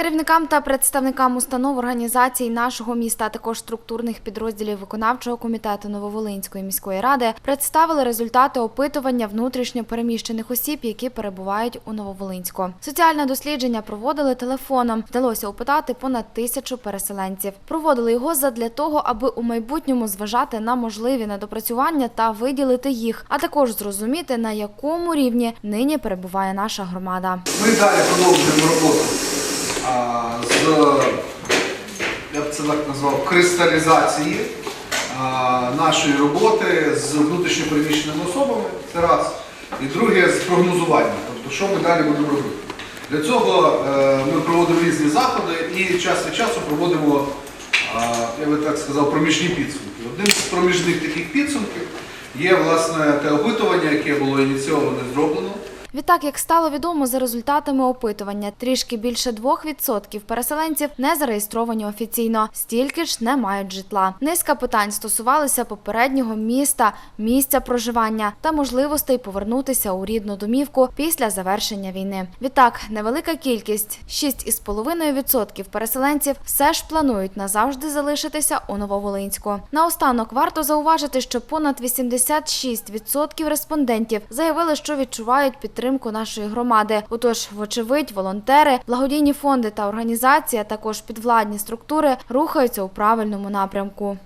Керівникам та представникам установ організацій нашого міста, а також структурних підрозділів виконавчого комітету Нововолинської міської ради представили результати опитування внутрішньо переміщених осіб, які перебувають у Нововолинську. Соціальне дослідження проводили телефоном. Вдалося опитати понад тисячу переселенців. Проводили його задля того, аби у майбутньому зважати на можливі недопрацювання та виділити їх, а також зрозуміти на якому рівні нині перебуває наша громада. Ми далі продовжуємо роботу а, з, я б це так назвав, кристалізації нашої роботи з внутрішньопереміщеними особами. Це раз. І друге з прогнозування. Тобто, що ми далі будемо робити. Для цього е, ми проводимо різні заходи і час від часу проводимо, я би так сказав, проміжні підсумки. Одним з проміжних таких підсумків є власне те опитування, яке було ініційоване. Відтак, як стало відомо за результатами опитування, трішки більше 2% переселенців не зареєстровані офіційно, стільки ж не мають житла. Низка питань стосувалися попереднього міста, місця проживання та можливостей повернутися у рідну домівку після завершення війни. Відтак, невелика кількість 6,5% переселенців все ж планують назавжди залишитися у Нововолинську. Наостанок варто зауважити, що понад 86% респондентів заявили, що відчувають підтримку нашої громади. Отож, вочевидь, волонтери, благодійні фонди та організації, а також підвладні структури рухаються у правильному напрямку.